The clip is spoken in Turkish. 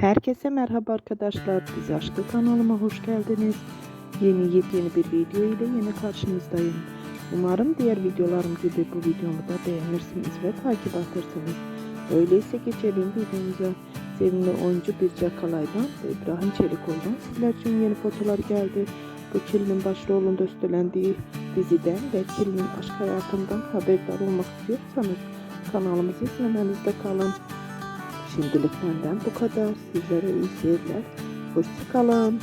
Herkese merhaba arkadaşlar. Dizi Aşkı kanalıma hoş geldiniz. Yeni yepyeni bir video ile yine karşınızdayım. Umarım diğer videolarım gibi bu videomu da beğenirsiniz ve takip edersiniz. Öyleyse geçelim videomuza. Sevimli oyuncu Birce Kalay'dan ve İbrahim Çelikoğlu'dan sizler için yeni fotoğraflar geldi. Bu Çil'in başrolünde üstlendiği diziden ve Çil'in aşk hayatından haberdar olmak istiyorsanız kanalımızı izlemenizde kalın. Şimdilik benden bu kadar. Sizlere iyi seyirler. Hoşçakalın.